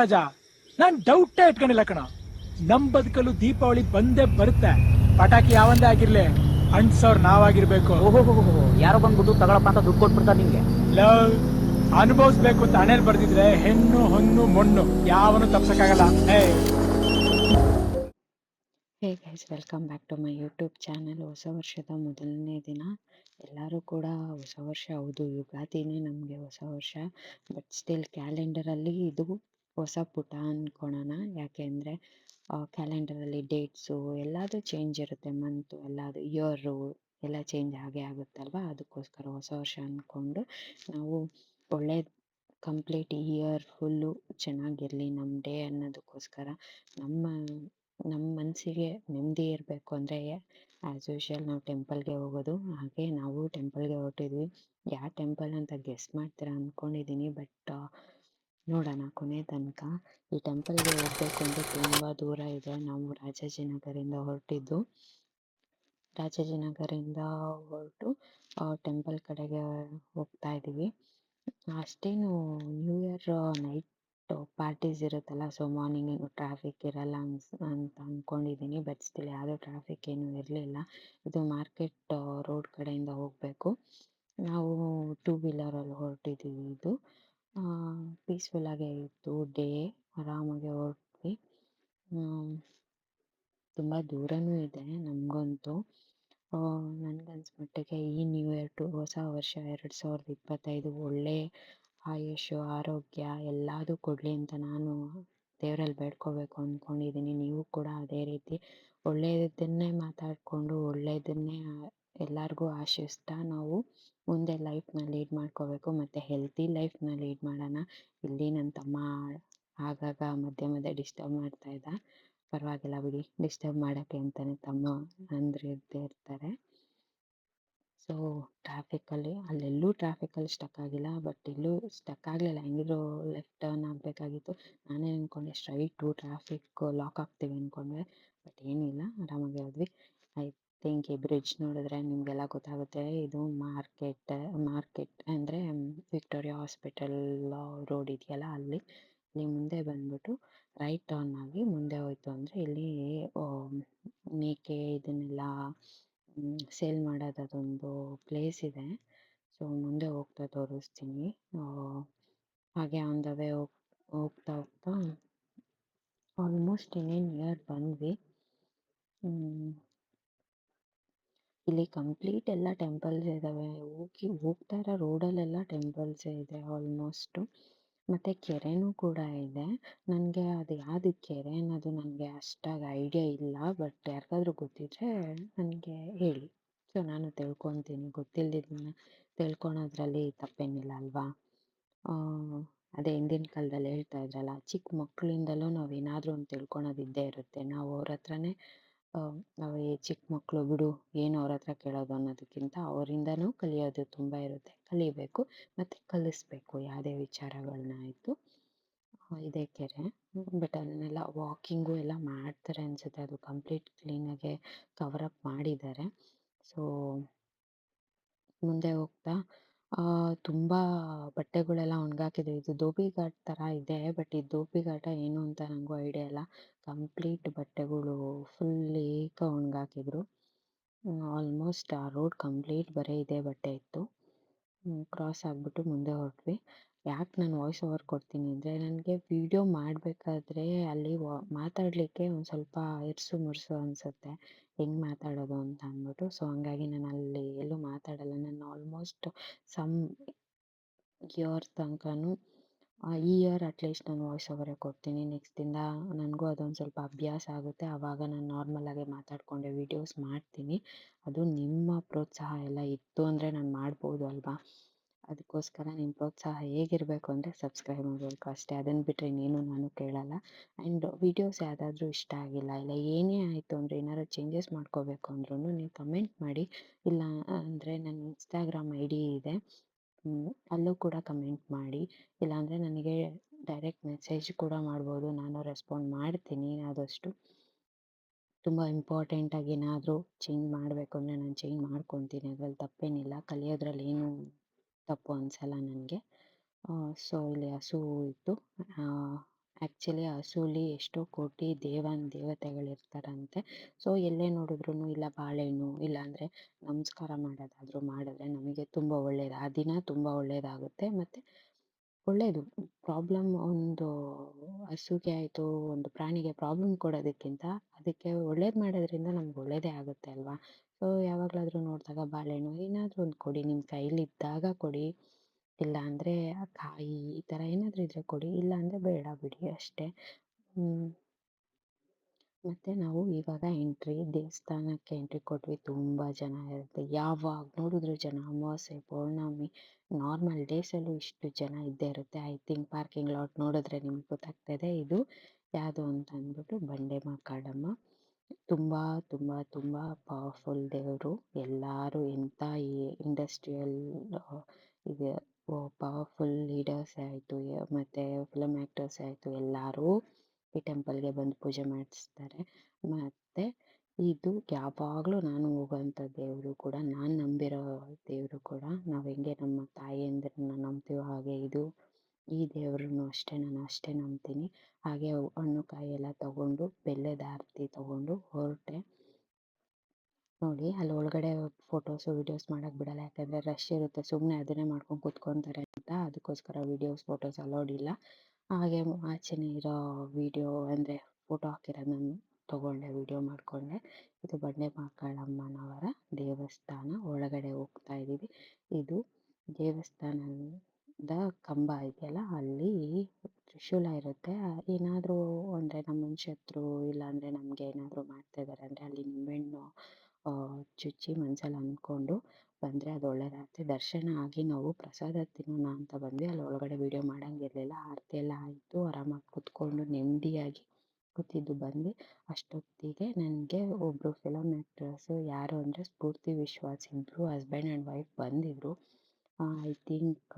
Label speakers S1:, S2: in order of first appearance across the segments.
S1: ರಾಜ ನಾನ್ ಡೌಟೇ ಇಟ್ಕೊಂಡಿಲ್ಲ ಕಣ. ನಮ್ ಬದುಕಲು ದೀಪಾವಳಿ ಬಂದೇ ಬರುತ್ತೆ. ಪಟಾಕಿ ಯಾವಂದೇ ಆಗಿರ್ಲಿ ಅಣ್ಸೋರ್ ನಾವಾಗಿರ್ಬೇಕು.
S2: ಓಹೋ ಯಾರೋ ಬಂದ್ಬಿಟ್ಟು ತಗೊಳಪ್ಪ ಅಂತ ದುಡ್ಡು ಕೊಟ್ಬಿಡ್ತಾರೆ ನಿಂಗೆ.
S1: ಲವ್ ಅನುಭವಿಸ್ಬೇಕು ಅಂತ ಹಣೆಲ್ ಬರ್ದಿದ್ರೆ ಹೆಣ್ಣು ಹೊನ್ನು ಮಣ್ಣು ಯಾವನು ತಪ್ಸಕ್ಕಾಗಲ್ಲ. ಏ.
S3: Hey guys welcome back to my YouTube channel ಹೊಸ ವರ್ಷದ ಮೊದಲನೇ ದಿನ. ಎಲ್ಲರೂ ಕೂಡ ಹೊಸ ವರ್ಷ ಹೌದು ಯುಗಾದಿನೇ ನಮಗೆ ಹೊಸ ವರ್ಷ. ಬಟ್ ಸ್ಟಿಲ್ ಕ್ಯಾಲೆಂಡರಲ್ಲಿ ಇದು ಹೊಸ ಪುಟ ಅಂದ್ಕೊಳೋಣ ಯಾಕೆ ಅಂದರೆ ಕ್ಯಾಲೆಂಡರಲ್ಲಿ ಡೇಟ್ಸು ಎಲ್ಲದೂ ಚೇಂಜ್ ಇರುತ್ತೆ. ಮಂತು ಎಲ್ಲದು ಇಯರು ಎಲ್ಲ ಚೇಂಜ್ ಆಗೇ ಆಗುತ್ತಲ್ವ? ಅದಕ್ಕೋಸ್ಕರ ಹೊಸ ವರ್ಷ ಅಂದ್ಕೊಂಡು ನಾವು ಒಳ್ಳೆ ಕಂಪ್ಲೀಟ್ ಇಯರ್ ಫುಲ್ಲು ಚೆನ್ನಾಗಿರಲಿ ನಮ್ಮ ಡೇ ಅನ್ನೋದಕ್ಕೋಸ್ಕರ ನಮ್ಮ ನಮ್ಮ ಮನಸ್ಸಿಗೆ ನೆಮ್ಮದಿ ಇರಬೇಕು ಅಂದರೆ ಆ್ಯಸ್ ಯೂಶ್ವಲ್ ನಾವು ಟೆಂಪಲ್ಗೆ ಹೋಗೋದು. ಹಾಗೆ ನಾವು ಟೆಂಪಲ್ಗೆ ಹೊರಟಿದ್ವಿ. ಯಾವ ಟೆಂಪಲ್ ಅಂತ ಗೆಸ್ ಮಾಡ್ತೀರಾ ಅಂದ್ಕೊಂಡಿದ್ದೀನಿ ಬಟ್ ನೋಡೋಣ ಕೊನೆ ತನಕ. ಈ ಟೆಂಪಲ್ಗೆ ಹೋಗಬೇಕು ಅಂದರೆ ತುಂಬ ದೂರ ಇದೆ. ನಾವು ರಾಜಾಜಿನಗರಿಂದ ಹೊರಟಿದ್ದು. ರಾಜಾಜಿನಗರಿಂದ ಹೊರಟು ಟೆಂಪಲ್ ಕಡೆಗೆ ಹೋಗ್ತಾ ಇದ್ದೀವಿ. ಅಷ್ಟೇನು ನ್ಯೂ ಇಯರ್ ನೈಟ್ ಪಾರ್ಟೀಸ್ ಇರುತ್ತಲ್ಲ ಸೊ ಮಾರ್ನಿಂಗ್ ಏನು ಟ್ರಾಫಿಕ್ ಇರಲ್ಲ ಅನ್ಸ್, ಅಂತ ಅಂದ್ಕೊಂಡಿದ್ದೀನಿ ಬಟ್ ಸ್ಟಿಲ್ ಯಾವುದೋ ಟ್ರಾಫಿಕ್ ಏನೂ ಇರಲಿಲ್ಲ. ಇದು ಮಾರ್ಕೆಟ್ ರೋಡ್ ಕಡೆಯಿಂದ ಹೋಗಬೇಕು. ನಾವು ಟೂ ವೀಲರಲ್ಲಿ ಹೊರಟಿದ್ದೀವಿ ಇದು. ಪೀಸ್ಫುಲ್ಲಾಗೇ ಇತ್ತು ಡೇ ಆರಾಮಾಗಿ ಹೊರಟ್ವಿ ತುಂಬ ದೂರನೂ ಇದೆ ನಮಗಂತೂ. ನನಗನ್ಸ್ಮಟ್ಟಿಗೆ ಈ ನ್ಯೂ ಇಯರ್ ಟು ಹೊಸ ವರ್ಷ ಎರಡು ಸಾವಿರದ ಇಪ್ಪತ್ತೈದು ಒಳ್ಳೆ ಆಯುಷು, ಆರೋಗ್ಯ ಎಲ್ಲದೂ ಕೊಡಲಿ ಅಂತ ನಾನು ದೇವರಲ್ಲಿ ಬೇಡ್ಕೋಬೇಕು ಅಂದ್ಕೊಂಡಿದ್ದೀನಿ ನೀವು ಕೂಡ ಅದೇ ರೀತಿ ಒಳ್ಳೆಯದನ್ನೇ ಮಾತಾಡಿಕೊಂಡು ಒಳ್ಳೆಯದನ್ನೇ ಎಲ್ಲರಿಗೂ ಆಶಿಸ್ತ ನಾವು ಮುಂದೆ ಲೈಫ್ನ ಲೀಡ್ ಮಾಡ್ಕೋಬೇಕು, ಮತ್ತು ಹೆಲ್ತಿ ಲೈಫ್ನ ಲೀಡ್ ಮಾಡೋಣ. ಇಲ್ಲಿ ನನ್ನ ತಮ್ಮ ಆಗಾಗ ಮಧ್ಯೆ ಮಧ್ಯೆ ಡಿಸ್ಟರ್ಬ್ ಮಾಡ್ತಾ ಇದ್ದ. ಪರವಾಗಿಲ್ಲ ಬಿಡಿ, ಡಿಸ್ಟರ್ಬ್ ಮಾಡೋಕ್ಕೆ ಅಂತಲೇ ತಮ್ಮ ಅಂದ್ರೆ ಇದ್ದೇ ಇರ್ತಾರೆ. ಸೊ ಟ್ರಾಫಿಕಲ್ಲಿ, ಅಲ್ಲೆಲ್ಲೂ ಟ್ರಾಫಿಕ್ಕಲ್ಲಿ ಸ್ಟಕ್ ಆಗಿಲ್ಲ ಬಟ್ ಇಲ್ಲೂ ಸ್ಟಕ್ ಆಗಲಿಲ್ಲ. ಹೆಂಗಿದ್ರು ಲೆಫ್ಟ್ ಟರ್ನ್ ಆಗಬೇಕಾಗಿತ್ತು. ನಾನೇ ಅಂದ್ಕೊಂಡೆ ಸ್ಟ್ರೈಟು ಟ್ರಾಫಿಕ್ ಲಾಕ್ ಆಗ್ತೀವಿ ಅಂದ್ಕೊಂಡೆ ಬಟ್ ಏನಿಲ್ಲ, ಆರಾಮಾಗಿ ಹೋದ್ವಿ. ಐ ಈ ಬ್ರಿಡ್ಜ್ ನೋಡಿದ್ರೆ ನಿಮಗೆಲ್ಲ ಗೊತ್ತಾಗುತ್ತೆ. ಇದು ಮಾರ್ಕೆಟ್ ಮಾರ್ಕೆಟ್ ಅಂದರೆ ವಿಕ್ಟೋರಿಯಾ ಹಾಸ್ಪಿಟಲ್ ರೋಡ್ ಇದೆಯಲ್ಲ ಅಲ್ಲಿ. ಇಲ್ಲಿ ಮುಂದೆ ಬಂದ್ಬಿಟ್ಟು ರೈಟ್ ಟರ್ನ್ ಆಗಿ ಮುಂದೆ ಹೋಯ್ತು ಅಂದರೆ ಇಲ್ಲಿ ಮೇಕೆ ಇದನ್ನೆಲ್ಲ ಸೇಲ್ ಮಾಡೋದು ಅದೊಂದು ಪ್ಲೇಸ್ ಇದೆ. ಸೊ ಮುಂದೆ ಹೋಗ್ತಾ ತೋರಿಸ್ತೀನಿ. ಹಾಗೆ ಆನ್ ದ ವೇ ಹೋಗ್, ಹೋಗ್ತಾ ಹೋಗ್ತಾ ಆಲ್ಮೋಸ್ಟ್ ಇನ್ನೇನು ನಿಯರ್ ಬಂದ್ವಿ. ಇಲ್ಲಿ ಕಂಪ್ಲೀಟ್ ಎಲ್ಲ ಟೆಂಪಲ್ಸ್ ಇದ್ದಾವೆ ಹೋಗಿ ಹೋಗ್ತಾ ಇರೋ ರೋಡಲ್ಲೆಲ್ಲ ಟೆಂಪಲ್ಸ್ ಇದೆ ಆಲ್ಮೋಸ್ಟು. ಮತ್ತು ಕೆರೆನೂ ಕೂಡ ಇದೆ. ನನಗೆ ಅದು ಯಾವುದು ಕೆರೆ ಅನ್ನೋದು ನನಗೆ ಅಷ್ಟಾಗಿ ಐಡಿಯಾ ಇಲ್ಲ. ಬಟ್ ಯಾರಿಗಾದ್ರೂ ಗೊತ್ತಿದ್ದರೆ ನನಗೆ ಹೇಳಿ. ಸೊ, ನಾನು ತಿಳ್ಕೊತೀನಿ. ಗೊತ್ತಿಲ್ಲದಿದ್ದನ್ನ ತಿಳ್ಕೊಳೋದ್ರಲ್ಲಿ ತಪ್ಪೇನಿಲ್ಲ ಅಲ್ವಾ? ಅದೇ ಹಿಂದಿನ ಕಾಲದಲ್ಲಿ ಹೇಳ್ತಾ ಇದ್ರಲ್ಲ, ಚಿಕ್ಕ ಮಕ್ಕಳಿಂದಲೂ ನಾವು ಏನಾದರೂ ಒಂದು ತಿಳ್ಕೊಳೋದು ಇದ್ದೇ ಇರುತ್ತೆ. ನಾವು ಅವ್ರ ಹತ್ರನೇ ನಾವು ಈ ಚಿಕ್ಕ ಮಕ್ಕಳು ಬಿಡು, ಏನು ಅವ್ರ ಹತ್ರ ಕೇಳೋದು ಅನ್ನೋದಕ್ಕಿಂತ ಅವರಿಂದನೂ ಕಲಿಯೋದು ತುಂಬ ಇರುತ್ತೆ. ಕಲಿಬೇಕು, ಮತ್ತು ಕಲಿಸ್ಬೇಕು, ಯಾವುದೇ ವಿಚಾರಗಳನ್ನ ಆಯಿತು. ಇದೆ ಕೆರೆ. ಬಟ್ ಅದನ್ನೆಲ್ಲ ವಾಕಿಂಗು ಎಲ್ಲ ಮಾಡ್ತಾರೆ ಅನಿಸುತ್ತೆ. ಅದು ಕಂಪ್ಲೀಟ್ ಕ್ಲೀನಾಗೆ ಕವರಪ್ ಮಾಡಿದ್ದಾರೆ. ಸೊ, ಮುಂದೆ ಹೋಗ್ತಾ ತುಂಬ ಬಟ್ಟೆಗಳೆಲ್ಲ ಒಣಗಾಕಿದೆ. ಇದು ಧೋಬಿ ಘಾಟ್ ತರ ಇದೆ, ಬಟ್ ಈ ಧೋಬಿ ಘಾಟ ಏನು ಅಂತ ನನಗೂ ಐಡಿಯಾ ಇಲ್ಲ. ಕಂಪ್ಲೀಟ್ ಬಟ್ಟೆಗಳು ಫುಲ್ ಏಕ ಒಣಗಾಕಿದ್ರು. ಆಲ್ಮೋಸ್ಟ್ ಆ ರೋಡ್ ಕಂಪ್ಲೀಟ್ ಬರೇ ಇದೆ ಬಟ್ಟೆ ಇತ್ತು. ಕ್ರಾಸ್ ಆಗಿಬಿಟ್ಟು ಮುಂದೆ ಹೊರಟ್ವಿ. ಯಾಕೆ ನಾನು ವಾಯ್ಸ್ ಓವರ್ ಕೊಡ್ತೀನಿ ಅಂದರೆ ನನಗೆ ವೀಡಿಯೋ ಮಾಡಬೇಕಾದ್ರೆ ಅಲ್ಲಿ ವಾ, ಮಾತಾಡಲಿಕ್ಕೆ ಒಂದು ಸ್ವಲ್ಪ ಇರ್ಸು ಮುರ್ಸು ಅನಿಸುತ್ತೆ. ಹೆಂಗೆ ಮಾತಾಡೋದು ಅಂತ ಅಂದ್ಬಿಟ್ಟು, ಸೊ ಹಂಗಾಗಿ ನಾನು ಅಲ್ಲಿ ಎಲ್ಲೂ ಮಾತಾಡಲ್ಲ. ನಾನು ಆಲ್ಮೋಸ್ಟ್ ಸಮ್ ಇಯರ್ ತನಕನೂ ಈ ಇಯರ್ ಅಟ್ಲೀಸ್ಟ್ ನಾನು ವಾಯ್ಸ್ ಓವರೇ ಕೊಡ್ತೀನಿ. ನೆಕ್ಸ್ಟಿಂದ ನನಗೂ ಅದೊಂದು ಸ್ವಲ್ಪ ಅಭ್ಯಾಸ ಆಗುತ್ತೆ. ಆವಾಗ ನಾನು ನಾರ್ಮಲಾಗೆ ಮಾತಾಡಿಕೊಂಡೆ ವೀಡಿಯೋಸ್ ಮಾಡ್ತೀನಿ. ಅದು ನಿಮ್ಮ ಪ್ರೋತ್ಸಾಹ ಎಲ್ಲ ಇತ್ತು ಅಂದರೆ ನಾನು ಮಾಡ್ಬೋದು ಅಲ್ವಾ? ಅದಕ್ಕೋಸ್ಕರ ನಿಮ್ಮ ಪ್ರೋತ್ಸಾಹ ಹೇಗಿರಬೇಕು ಅಂದರೆ ಸಬ್ಸ್ಕ್ರೈಬ್ ಮಾಡಬೇಕು. ಅಷ್ಟೇ ಅದನ್ನು ಬಿಟ್ಟರೆ ಇನ್ನೇನು ನಾನು ಕೇಳಲ್ಲ. ಆ್ಯಂಡ್ ವೀಡಿಯೋಸ್ ಯಾವುದಾದ್ರೂ ಇಷ್ಟ ಆಗಿಲ್ಲ, ಇಲ್ಲ ಏನೇ ಆಯಿತು ಅಂದರೆ ಏನಾದ್ರು ಚೇಂಜಸ್ ಮಾಡ್ಕೋಬೇಕು ಅಂದ್ರೂ ನೀವು ಕಮೆಂಟ್ ಮಾಡಿ. ಇಲ್ಲ ಅಂದರೆ ನನ್ನ ಇನ್ಸ್ಟಾಗ್ರಾಮ್ ಐ ಇದೆ. ಅಲ್ಲೂ ಕೂಡ ಕಮೆಂಟ್ ಮಾಡಿ. ಇಲ್ಲಾಂದರೆ ನನಗೆ ಡೈರೆಕ್ಟ್ ಮೆಸೇಜ್ ಕೂಡ ಮಾಡ್ಬೋದು. ನಾನು ರೆಸ್ಪಾಂಡ್ ಮಾಡ್ತೀನಿ ಆದಷ್ಟು. ತುಂಬ ಇಂಪಾರ್ಟೆಂಟಾಗಿ ಏನಾದರೂ ಚೇಂಜ್ ಮಾಡಬೇಕು ಅಂದರೆ ನಾನು ಚೇಂಜ್ ಮಾಡ್ಕೊತೀನಿ. ಅದ್ರಲ್ಲಿ ತಪ್ಪೇನಿಲ್ಲ. ಕಲಿಯೋದ್ರಲ್ಲಿ ಏನೂ ತಪ್ಪು ಅನಿಸಲ್ಲ ನನಗೆ. ಸೊ, ಇಲ್ಲಿ ಹಸು ಇತ್ತು. ಆ್ಯಕ್ಚುಲಿ ಹಸುಲಿ ಎಷ್ಟೋ ಕೋಟಿ ದೇವನ್ ದೇವತೆಗಳಿರ್ತಾರಂತೆ. ಸೊ, ಎಲ್ಲೇ ನೋಡಿದ್ರು ಇಲ್ಲ ಬಾಳೆಹಣ್ಣು ಇಲ್ಲಾಂದರೆ ನಮಸ್ಕಾರ ಮಾಡೋದಾದರೂ ಮಾಡಿದ್ರೆ ನಮಗೆ ತುಂಬ ಒಳ್ಳೆಯದು ಆ ದಿನ ತುಂಬ ಒಳ್ಳೆಯದಾಗುತ್ತೆ ಮತ್ತು ಒಳ್ಳೆಯದು ಪ್ರಾಬ್ಲಮ್ ಒಂದು ಹಸುಗೆ ಆಯಿತು, ಒಂದು ಪ್ರಾಣಿಗೆ ಪ್ರಾಬ್ಲಮ್ ಕೊಡೋದಕ್ಕಿಂತ ಅದಕ್ಕೆ ಒಳ್ಳೇದು ಮಾಡೋದ್ರಿಂದ ನಮ್ಗೆ ಒಳ್ಳೆಯದೇ ಆಗುತ್ತೆ ಅಲ್ವಾ? ಸೊ, ಯಾವಾಗಲಾದ್ರೂ ನೋಡಿದಾಗ ಬಾಳೆಹಣ್ಣು ಏನಾದರೂ ಒಂದು ಕೊಡಿ ನಿಮ್ಮ ಕೈಲಿದ್ದಾಗ ಕೊಡಿ. ಇಲ್ಲ ಅಂದರೆ ಕಾಯಿ ಈ ಥರ ಏನಾದರೂ ಇದ್ದರೆ ಕೊಡಿ, ಇಲ್ಲ ಅಂದರೆ ಬೇಡ ಬಿಡಿ ಅಷ್ಟೇ. ಮತ್ತು ನಾವು ಇವಾಗ ಎಂಟ್ರಿ, ದೇವಸ್ಥಾನಕ್ಕೆ ಎಂಟ್ರಿ ಕೊಟ್ವಿ, ತುಂಬ ಜನ ಇರುತ್ತೆ. ಯಾವಾಗ ನೋಡಿದ್ರು ಜನ, ಅಮಾವಾಸ್ಯೆ, ಪೌರ್ಣಮಿ, ನಾರ್ಮಲ್ ಡೇಸಲ್ಲೂ ಇಷ್ಟು ಜನ ಇದ್ದೇ ಇರುತ್ತೆ. ಐ ಥಿಂಕ್ ಪಾರ್ಕಿಂಗ್ ಲಾಟ್ ನೋಡಿದ್ರೆ ನಿಮ್ಗೆ ಗೊತ್ತಾಗ್ತದೆ. ಇದು ಯಾವುದು ಅಂತ ಅಂದ್ಬಿಟ್ಟು ಬಂಡೆ ಮಾಕಾಡಮ್ಮ ತುಂಬ ತುಂಬ ತುಂಬ ಪವರ್ಫುಲ್ ದೇವರು. ಎಲ್ಲರೂ ಎಂಥ ಇಂಡಸ್ಟ್ರಿಯಲ್ ಇದು ಪವರ್ಫುಲ್ ಲೀಡರ್ಸ್ ಆಯಿತು ಮತ್ತು ಫಿಲಮ್ ಆ್ಯಕ್ಟರ್ಸ್ ಆಯಿತು, ಎಲ್ಲರೂ ಈ ಟೆಂಪಲ್ಗೆ ಬಂದು ಪೂಜೆ ಮಾಡಿಸ್ತಾರೆ. ಮತ್ತು ಇದು ಯಾವಾಗಲೂ ನಾನು ಹೋಗೋಂಥ ದೇವರು ಕೂಡ, ನಾನು ನಂಬಿರೋ ದೇವರು ಕೂಡ, ನಾವು ಹೆಂಗೆ ನಮ್ಮ ತಾಯಂದಿರನ್ನ ನಂಬ್ತೀವೋ ಹಾಗೆ ಇದು ಈ ದೇವ್ರನ್ನು ಅಷ್ಟೇ, ನಾನು ಅಷ್ಟೇ ನಂಬ್ತೀನಿ. ಹಾಗೆ ಹಣ್ಣು ಕಾಯಿ ಎಲ್ಲ ತಗೊಂಡು, ಬೆಲ್ಲದ ಆರತಿ ತಗೊಂಡು ಹೊರಟೆ. ನೋಡಿ, ಅಲ್ಲಿ ಒಳಗಡೆ ಫೋಟೋಸು ವೀಡಿಯೋಸ್ ಮಾಡೋಕ್ಕೆ ಬಿಡಲ್ಲ. ಯಾಕಂದರೆ ರಶ್ ಇರುತ್ತೆ. ಸುಮ್ಮನೆ ಅದನ್ನೇ ಮಾಡ್ಕೊಂಡು ಕೂತ್ಕೊತಾರೆ ಅಂತ ಅದಕ್ಕೋಸ್ಕರ ವೀಡಿಯೋಸ್ ಫೋಟೋಸ್ ಅಲೋಡ್ ಇಲ್ಲ. ಹಾಗೆ ಆಚೆನೇ ಇರೋ ವೀಡಿಯೋ ಅಂದರೆ ಫೋಟೋ ಹಾಕಿರೋದನ್ನು ತಗೊಂಡೆ ವಿಡಿಯೋ ಮಾಡಿಕೊಂಡೆ. ಇದು ಬಂಡೆ ಮಾಕಾಳಮ್ಮನವರ ದೇವಸ್ಥಾನ. ಒಳಗಡೆ ಹೋಗ್ತಾ ಇದ್ದೀವಿ. ಇದು ದೇವಸ್ಥಾನದ ಕಂಬ ಇದೆಯಲ್ಲ, ಅಲ್ಲಿ ತ್ರಿಶೂಲ ಇರುತ್ತೆ. ಏನಾದರೂ ಅಂದರೆ ನಮ್ಮ ಶತ್ರು ಇಲ್ಲಾಂದರೆ ನಮಗೆ ಏನಾದರೂ ಮಾಡ್ತಾ ಇದ್ದಾರೆ ಅಂದರೆ ಅಲ್ಲಿ ನಿಂಬೆಹಣ್ಣು ಚುಚ್ಚಿ ಮನಸ್ಸಲ್ಲಿ ಅಂದ್ಕೊಂಡು ಬಂದರೆ ಅದು ಒಳ್ಳೆಯದಾಗುತ್ತೆ ದರ್ಶನ ಆಗಿ ನಾವು ಪ್ರಸಾದ ತಿನ್ನೋಣ ಅಂತ ಬಂದ್ವಿ. ಅಲ್ಲಿ ಒಳಗಡೆ ವೀಡಿಯೋ ಮಾಡೋಂಗಿರಲಿಲ್ಲ ಆರತಿ ಎಲ್ಲ ಆಯಿತು. ಆರಾಮಾಗಿ ಕೂತ್ಕೊಂಡು ನೆಮ್ಮದಿಯಾಗಿ ಕೂತಿದ್ದು ಬಂದ್ವಿ. ಅಷ್ಟೊತ್ತಿಗೆ ನನಗೆ ಒಬ್ಬರು ಫಿಲಮ್ ಆ್ಯಕ್ಟ್ರಸ್ಸು ಯಾರು ಅಂದರೆ ಸ್ಫೂರ್ತಿ ವಿಶ್ವಾಸ್ ಇಬ್ಬರು ಹಸ್ಬೆಂಡ್ ಆ್ಯಂಡ್ ವೈಫ್ ಬಂದಿದ್ದರು ಐ ಥಿಂಕ್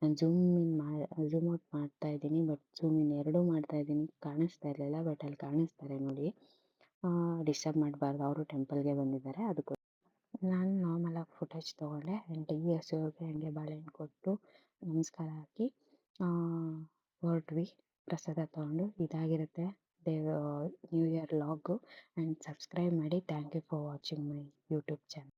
S3: ನಾನು ಝೂಮ್ ಇನ್ ಮಾ ಝೂಮ್ ಔಟ್ ಮಾಡ್ತಾ ಇದ್ದೀನಿ ಬಟ್ ಝೂಮ್ ಇನ್ ಎರಡೂ ಮಾಡ್ತಾ ಇದ್ದೀನಿ. ಕಾಣಿಸ್ತಾ ಇರಲಿಲ್ಲ ಬಟ್ ಅಲ್ಲಿ ಕಾಣಿಸ್ತಾರೆ ನೋಡಿ. ಡಿಸ್ಟರ್ಬ್ ಮಾಡಬಾರ್ದು. ಅವರು ಟೆಂಪಲ್ಗೆ ಬಂದಿದ್ದಾರೆ ಅದಕ್ಕೂ ನಾನು ನಾರ್ಮಲಾಗಿ ಫುಟೇಜ್ ತೊಗೊಂಡೆ. ಆ್ಯಂಡ್ ಈ ಹಸುವಿಗೆ ಹಂಗೆ ಬಾಳೆಹಣ್ಣು ಕೊಟ್ಟು ನಮಸ್ಕಾರ ಹಾಕಿ ಹೊರಟ್ವಿ. ಪ್ರಸಾದ ತೊಗೊಂಡು. ಇದಾಗಿರುತ್ತೆ. ದೇವ ನ್ಯೂ ಇಯರ್ ಲಾಗು ಆ್ಯಂಡ್ ಸಬ್ಸ್ಕ್ರೈಬ್ ಮಾಡಿ. Thank you for watching my YouTube channel